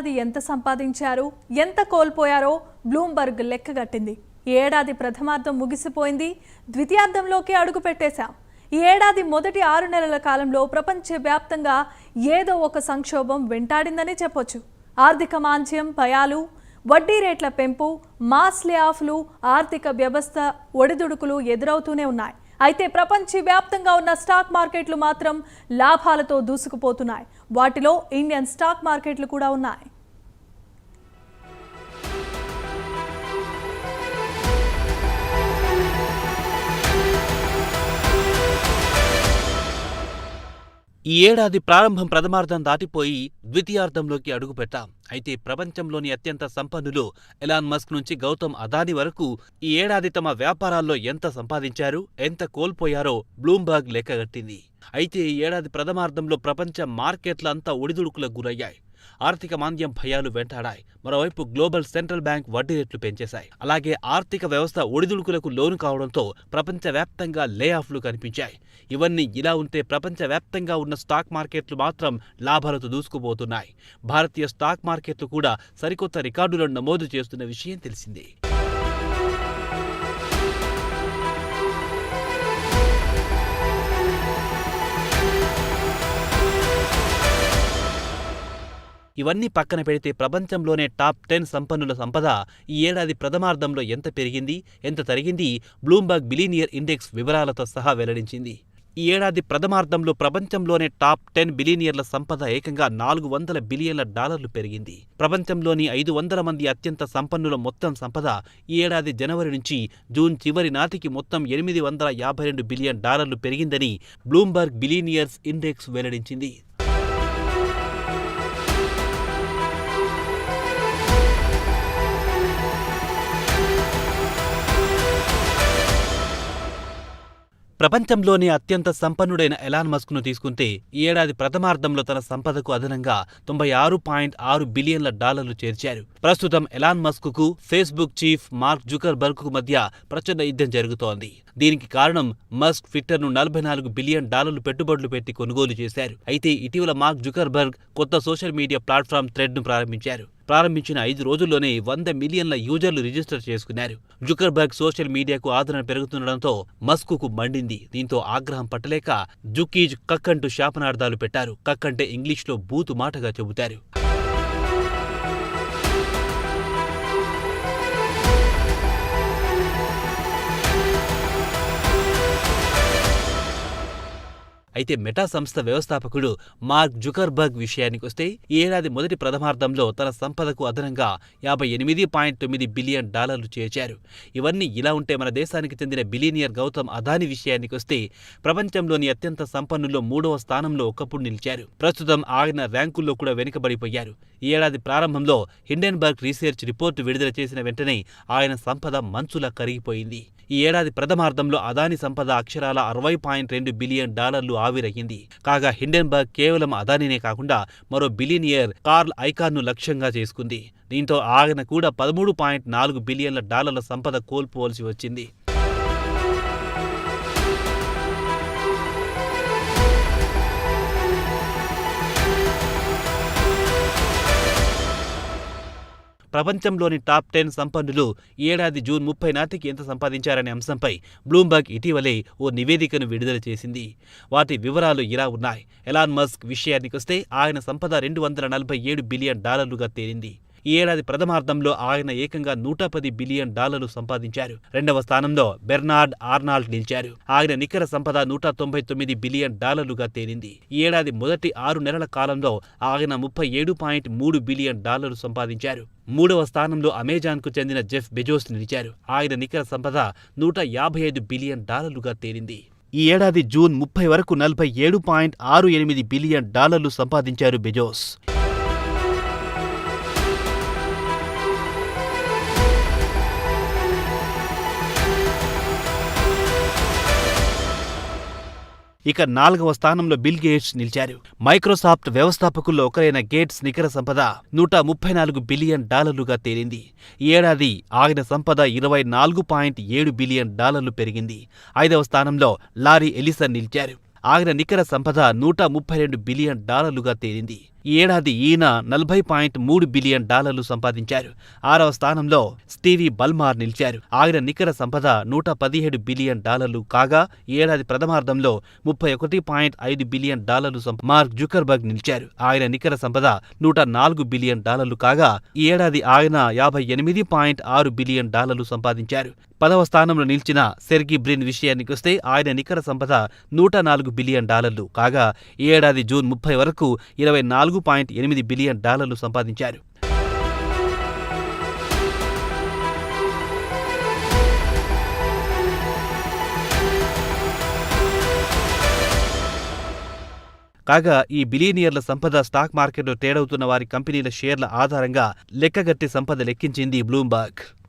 అది ఎంత సంపాదించారు? ఎంత కోల్పోయారో బ్లూంబర్గ్ లెక్కగట్టింది ఈ ఏడాది ప్రథమార్థం ముగిసిపోయింది. ద్వితీయార్థంలోకి అడుగు పెట్టేశాం. ఈ ఏడాది మొదటి ఆరు నెలల కాలంలో ప్రపంచవ్యాప్తంగా ఏదో ఒక సంక్షోభం వెంటాడిందని చెప్పొచ్చు. ఆర్థిక మాంద్యం భయాలు వడ్డీ రేట్ల పెంపు మాస్ లేఆఫ్లు ఆర్థిక వ్యవస్థ ఒడిదుడుకులు ఎదురవుతూనే ఉన్నాయి. అయితే ప్రపంచవ్యాప్తంగా ఉన్న స్టాక్ మార్కెట్లు మాత్రం లాభాలతో దూసుకుపోతున్నాయి. వాటిలో ఇండియన్ స్టాక్ మార్కెట్లు కూడా ఉన్నాయి. ఈ ఏడాది ప్రారంభం ప్రథమార్థం దాటిపోయి ద్వితీయార్థంలోకి అడుగుపెట్టాం అయితే ప్రపంచంలోని అత్యంత సంపన్నులు ఎలాన్ మస్క్ నుంచి గౌతమ్ అదాని వరకు ఈ ఏడాది తమ వ్యాపారాల్లో ఎంత సంపాదించారు ఎంత కోల్పోయారో బ్లూంబర్గ్ లెక్కగట్టింది అయితే ఈ ఏడాది ప్రథమార్థంలో ప్రపంచ మార్కెట్లంతా ఒడిదుడుకులకు గురయ్యాయి. ఆర్థిక మాంద్యం భయాలు వెంటాడాయి. మరోవైపు గ్లోబల్ సెంట్రల్ బ్యాంక్ వడ్డీ రేట్లు పెంచేశాయి. అలాగే ఆర్థిక వ్యవస్థ ఒడిదుడుకులకు లోను కావడంతో ప్రపంచవ్యాప్తంగా లే ఆఫ్లు కనిపించాయి. ఇవన్నీ ఇలా ఉంటే ప్రపంచవ్యాప్తంగా ఉన్న స్టాక్ మార్కెట్లు మాత్రం లాభాలతో దూసుకుపోతున్నాయి. భారతీయ స్టాక్ మార్కెట్లు కూడా సరికొత్త రికార్డులను నమోదు చేస్తున్న విషయం తెలిసిందే. ఇవన్నీ పక్కన పెడితే ప్రపంచంలోనే టాప్ టెన్ సంపన్నుల సంపద ఈ ఏడాది ప్రథమార్థంలో ఎంత పెరిగింది ఎంత తరిగింది? బ్లూంబర్గ్ బిలీనియర్ ఇండెక్స్ వివరాలతో సహా వెల్లడించింది. ఈ ఏడాది ప్రథమార్థంలో ప్రపంచంలోనే టాప్ టెన్ బిలియనియర్ల సంపద ఏకంగా నాలుగు వందల బిలియన్ల డాలర్లు పెరిగింది. ప్రపంచంలోని ఐదు వందల మంది అత్యంత సంపన్నుల మొత్తం సంపద ఈ ఏడాది జనవరి నుంచి జూన్ చివరి నాటికి మొత్తం ఎనిమిది వందల యాభై రెండు బిలియన్ డాలర్లు పెరిగిందని బ్లూంబర్గ్ బిలీనియర్స్ ఇండెక్స్ వెల్లడించింది. ప్రపంచంలోనే అత్యంత సంపన్నుడైన ఎలాన్ మస్క్ను తీసుకుంటే ఈ ఏడాది ప్రథమార్థంలో తన సంపదకు అదనంగా తొంభై ఆరు పాయింట్ ఆరు బిలియన్ల డాలర్లు చేర్చారు. ప్రస్తుతం ఎలాన్ మస్క్కు ఫేస్బుక్ చీఫ్ మార్క్ జుకర్బర్గ్కు మధ్య ప్రచండ యుద్ధం జరుగుతోంది. దీనికి కారణం మస్క్ ట్విట్టర్ను నలభై నాలుగు బిలియన్ డాలర్లు పెట్టుబడులు పెట్టి కొనుగోలు చేశారు. అయితే ఇటీవల మార్క్ జుకర్బర్గ్ కొత్త సోషల్ మీడియా ప్లాట్ఫామ్ థ్రెడ్ను ప్రారంభించారు. ప్రారంభించిన ఐదు రోజుల్లోనే వంద మిలియన్ల యూజర్లు రిజిస్టర్ చేసుకున్నారు. జుకర్బర్గ్ సోషల్ మీడియాకు ఆదరణ పెరుగుతుండటంతో మస్కుకు మండింది. దీంతో ఆగ్రహం పట్టలేక జుకీజ్ కక్కంటూ శాపనార్థాలు పెట్టారు. కక్కంటే ఇంగ్లీష్లో బూతు మాటగా చెబుతారు. అయితే మెటా సంస్థ వ్యవస్థాపకుడు మార్క్ జుకర్బర్గ్ విషయానికొస్తే ఈ ఏడాది మొదటి ప్రథమార్థంలో తన సంపదకు అదనంగా యాభై ఎనిమిది పాయింట్ తొమ్మిది బిలియన్ డాలర్లు చేర్చారు. ఇవన్నీ ఇలా ఉంటే మన దేశానికి చెందిన బిలియనియర్ గౌతమ్ అదాని విషయానికొస్తే ప్రపంచంలోని అత్యంత సంపన్నుల్లో మూడవ స్థానంలో ఒకప్పుడు నిలిచారు. ప్రస్తుతం ఆయన ర్యాంకుల్లో కూడా వెనుకబడిపోయారు. ఈ ఏడాది ప్రారంభంలో హిండెన్బర్గ్ రీసెర్చ్ రిపోర్టు విడుదల చేసిన వెంటనే ఆయన సంపద మంచులా కరిగిపోయింది. ఈ ఏడాది ప్రథమార్థంలో అదాని సంపద అక్షరాల అరవై పాయింట్ రెండు బిలియన్ డాలర్లు ఆవిరయ్యింది కాగా హిండెన్బర్గ్ కేవలం అదానినే కాకుండా మరో బిలియనియర్ కార్ల్ ఐకాన్ను లక్ష్యంగా చేసుకుంది. దీంతో ఆయన కూడా పదమూడు పాయింట్ నాలుగు బిలియన్ల డాలర్ల సంపద కోల్పోవలసి వచ్చింది. ప్రపంచంలోని టాప్ టెన్ సంపన్నులు ఏడాది జూన్ ముప్పై నాటికి ఎంత సంపాదించారనే అంశంపై బ్లూంబర్గ్ ఇటీవలే ఓ నివేదికను విడుదల చేసింది. వాటి వివరాలు ఇలా ఉన్నాయి. ఎలాన్ మస్క్ విషయానికొస్తే ఆయన సంపద రెండు వందల నలభై ఏడు బిలియన్ డాలర్లుగా తేలింది. ఈ ఏడాది ప్రథమార్థంలో ఆయన ఏకంగా నూట పది బిలియన్ డాలర్లు సంపాదించారు. రెండవ స్థానంలో బెర్నార్డ్ ఆర్నాల్డ్ నిలిచారు. ఆయన నికర సంపద నూట తొంభై తొమ్మిది బిలియన్ డాలర్లుగా తేలింది. ఈ ఏడాది మొదటి ఆరు నెలల కాలంలో ఆయన ముప్పై ఏడు పాయింట్ మూడు బిలియన్ డాలర్లు సంపాదించారు. మూడవ స్థానంలో అమెజాన్కు చెందిన జెఫ్ బెజోస్ నిలిచారు. ఆయన నికర సంపద నూట యాభై ఐదు బిలియన్ డాలర్లుగా తేలింది. ఈ ఏడాది జూన్ ముప్పై వరకు నలభై ఏడు పాయింట్ ఆరు ఎనిమిది బిలియన్ డాలర్లు సంపాదించారు బెజోస్. ఇక నాలుగవ స్థానంలో బిల్ గేట్స్ నిలిచారు. మైక్రోసాఫ్ట్ వ్యవస్థాపకుల్లో ఒకరైన గేట్స్ నికర సంపద నూట ముప్పై నాలుగు బిలియన్ డాలర్లుగా తేలింది. ఈ ఏడాది ఆయన సంపద ఇరవై నాలుగు పాయింట్ ఏడు బిలియన్ డాలర్లు పెరిగింది. ఐదవ స్థానంలో లారీ ఎలిసన్ నిలిచారు. ఆయన నికర సంపద నూట ముప్పై రెండు బిలియన్ డాలర్లుగా తేలింది. ఈ ఏడాది ఈయన నలభై పాయింట్ మూడు బిలియన్ డాలర్లు సంపాదించారు. ఆరవ స్థానంలో స్టీవీ బల్మార్ నిలిచారు. ఆయన నికర సంపద నూట పదిహేడు బిలియన్ డాలర్లు కాగా ఏడాది ప్రథమార్థంలో ముప్పై ఒకటి పాయింట్ ఐదు బిలియన్ డాలర్లు మార్క్ జుకర్బర్గ్ నిలిచారు. ఆయన నికర సంపద నూట నాలుగు బిలియన్ డాలర్లు కాగా ఈ ఏడాది ఆయన యాభై ఎనిమిది పాయింట్ ఆరు బిలియన్ డాలర్లు సంపాదించారు. పదవ స్థానంలో నిలిచిన సెర్గి బ్రిన్ విషయానికి వస్తే ఆయన నికర సంపద నూట నాలుగు బిలియన్ డాలర్లు కాగా ఈ ఏడాది జూన్ ముప్పై వరకు ఇరవై నాలుగు పాయింట్ ఎనిమిది బిలియన్ డాలర్లు సంపాదించారు. కాగా ఈ బిలియనియర్ల సంపద స్టాక్ మార్కెట్లో ట్రేడవుతున్న వారి కంపెనీల షేర్ల ఆధారంగా లెక్కగట్టి సంపద లెక్కించింది బ్లూంబర్గ్.